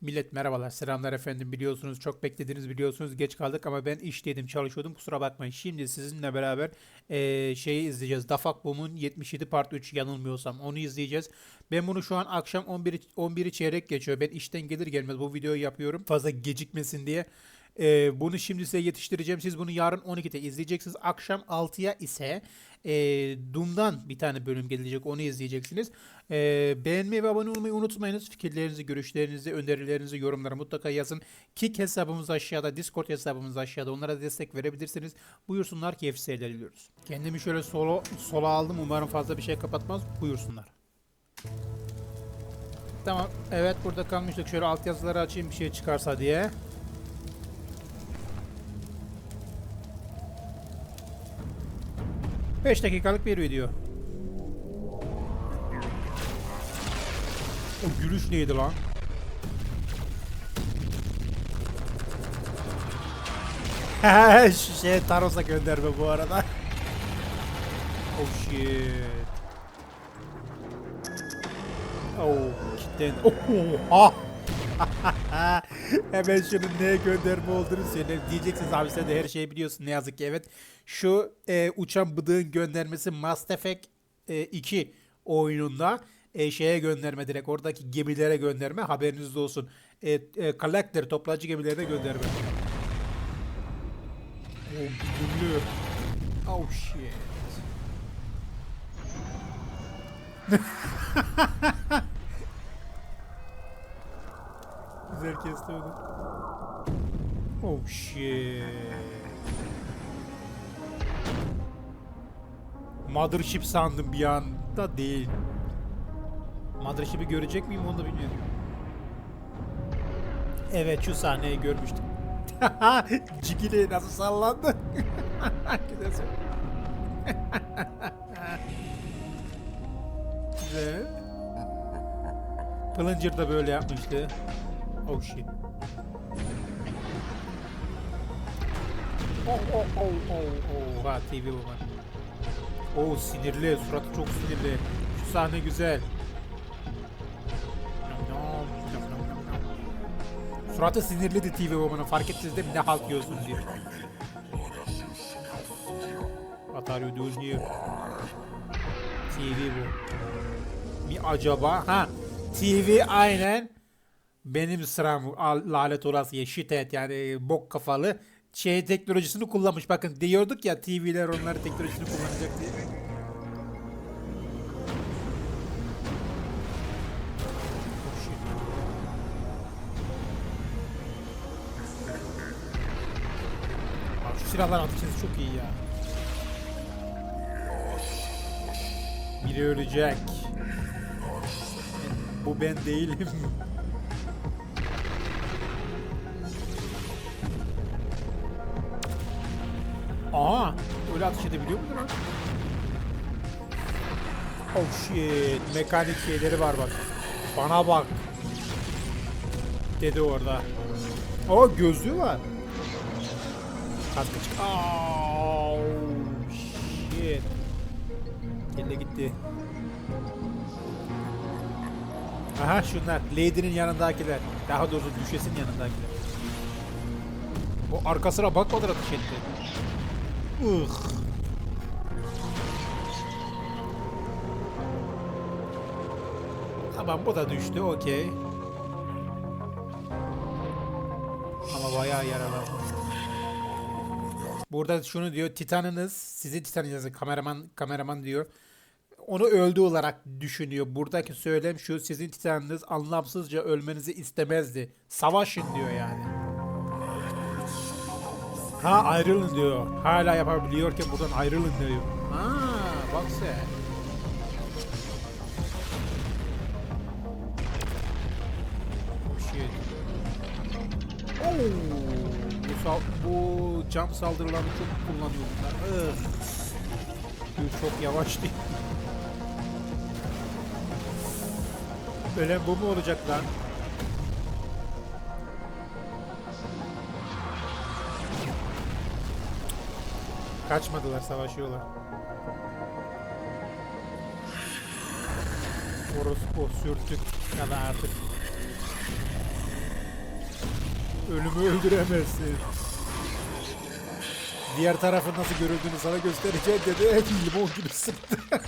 Millet merhabalar, selamlar efendim. Biliyorsunuz çok beklediniz biliyorsunuz geç kaldık ama ben işteydim, çalışıyordum. Kusura bakmayın. Şimdi sizinle beraber eee, şeyi izleyeceğiz. Dafak Boom'un 77 Part 3 yanılmıyorsam onu izleyeceğiz. Ben bunu şu an akşam 11 11'i çeyrek geçiyor. Ben işten gelir gelmez bu videoyu yapıyorum. Fazla gecikmesin diye. Eee, bunu şimdi size yetiştireceğim. Siz bunu yarın 12'de izleyeceksiniz. Akşam 6'ya ise eee Doom'dan bir tane bölüm gelecek. Onu izleyeceksiniz. Eee beğenmeyi ve abone olmayı unutmayınız. Fikirlerinizi, görüşlerinizi, önerilerinizi yorumlara mutlaka yazın. Kick hesabımız aşağıda, Discord hesabımız aşağıda. Onlara destek verebilirsiniz. Buyursunlar keyifli seyirler diliyoruz. Kendimi şöyle solo, sola aldım. Umarım fazla bir şey kapatmaz. Buyursunlar. Tamam. Evet burada kalmıştık. Şöyle altyazıları açayım bir şey çıkarsa diye. Beş dakikalık bir video. O gülüş neydi lan? Şu şey Taros'a gönderme bu arada. Oh shit. Oh, cidden. Oha. Hemen şunun neye gönderme olduğunu söyleyeyim. Diyeceksiniz abi sen de her şeyi biliyorsun ne yazık ki evet. Şu e, uçan bıdığın göndermesi Mass Effect e, 2 oyununda e, şeye gönderme direkt oradaki gemilere gönderme haberiniz olsun. E, e, collector toplayıcı gemilerine gönderme. Oh güdümlü. Oh shit. Güzel kesti onu. Oh shit. Mothership sandım bir anda değil. Mothership'i görecek miyim onu da bilmiyorum. Evet şu sahneyi görmüştüm. Cigili nasıl sallandı? Güzel. Güzel. Plunger da böyle yapmıştı. Oh shit. Oh oh oh oh oh. Ha TV var. Oh sinirli, suratı çok sinirli. Şu sahne güzel. Suratı sinirliydi TV Woman'ın fark ettiniz değil mi ne halt yiyorsun diye. What are you doing here? TV bu. Bir acaba ha TV aynen benim sıram lanet olası şitet yani bok kafalı şey teknolojisini kullanmış. Bakın diyorduk ya TV'ler onların teknolojisini kullanacak diye. Oh şu silahlar ateşiniz çok iyi ya. Biri ölecek. Bu ben değilim. Aa, öyle ateş edebiliyor mudur lan? Oh shit, mekanik şeyleri var bak. Bana bak. Dedi orada. O gözlüğü var. Kaskı çık. Oh shit. Elle gitti. Aha şunlar. Lady'nin yanındakiler. Daha doğrusu düşesin yanındakiler. O arkasına bakmadan ateş etti. Ugh. Tamam bu da düştü okey. Ama bayağı yaralanmış. Burada şunu diyor Titanınız sizi Titanınız kameraman kameraman diyor. Onu öldü olarak düşünüyor. Buradaki söylem şu sizin Titanınız anlamsızca ölmenizi istemezdi. Savaşın diyor yani. Ha ayrılın diyor. Hala yapabiliyorken buradan ayrılın diyor. Ha bak sen. Shit. Oo, bu, sal bu cam saldırılarını çok kullanıyor bunlar. Çok yavaş değil. Ölen bu mu olacak lan? Kaçmadılar, savaşıyorlar. Orospu sürtük ya da artık Ölümü öldüremezsin. Diğer tarafın nasıl görüldüğünü sana göstereceğim dedi. Limon gibi sıktı.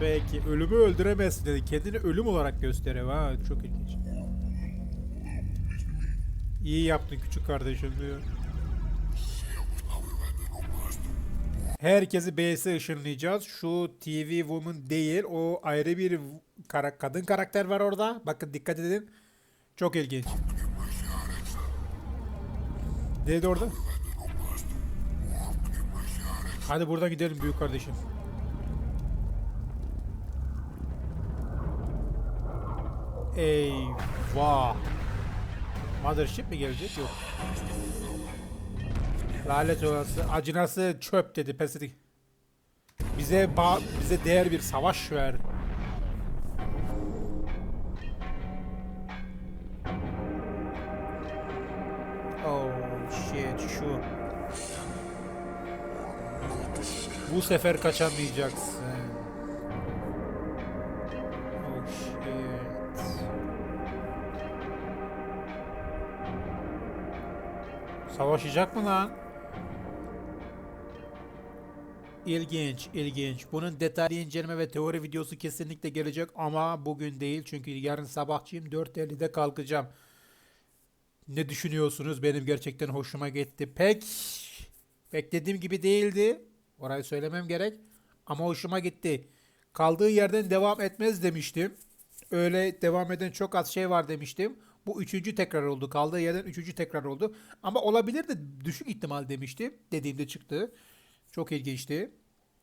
Peki ölümü öldüremezsin dedi. Kendini ölüm olarak gösteriyor. Ha çok ilginç. İyi yaptın küçük kardeşim diyor. Herkesi BS'e ışınlayacağız. Şu TV Woman değil. O ayrı bir kara- kadın karakter var orada. Bakın dikkat edin. Çok ilginç. Neydi orada? Hadi buradan gidelim büyük kardeşim. Eyvah. Mothership mi gelecek? Yok. Lanet olası. Acınası çöp dedi pesidi. Bize bize değer bir savaş ver. Oh shit şu. Bu sefer kaçamayacaksın. Savaşacak mı lan? İlginç, ilginç. Bunun detaylı inceleme ve teori videosu kesinlikle gelecek ama bugün değil çünkü yarın sabahçıyım 4.50'de kalkacağım. Ne düşünüyorsunuz? Benim gerçekten hoşuma gitti. Pek beklediğim gibi değildi. Orayı söylemem gerek. Ama hoşuma gitti. Kaldığı yerden devam etmez demiştim. Öyle devam eden çok az şey var demiştim. Bu üçüncü tekrar oldu. Kaldığı yerden üçüncü tekrar oldu. Ama olabilir de düşük ihtimal demiştim. Dediğimde çıktı. Çok ilginçti.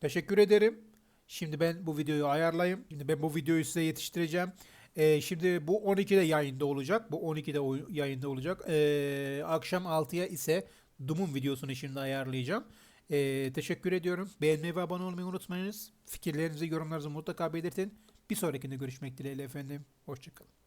Teşekkür ederim. Şimdi ben bu videoyu ayarlayayım. Şimdi ben bu videoyu size yetiştireceğim. Ee, şimdi bu 12'de yayında olacak. Bu 12'de oy- yayında olacak. Ee, akşam 6'ya ise Doom'un videosunu şimdi ayarlayacağım. Ee, teşekkür ediyorum. Beğenmeyi ve abone olmayı unutmayınız. Fikirlerinizi, yorumlarınızı mutlaka belirtin. Bir sonrakinde görüşmek dileğiyle efendim. Hoşçakalın.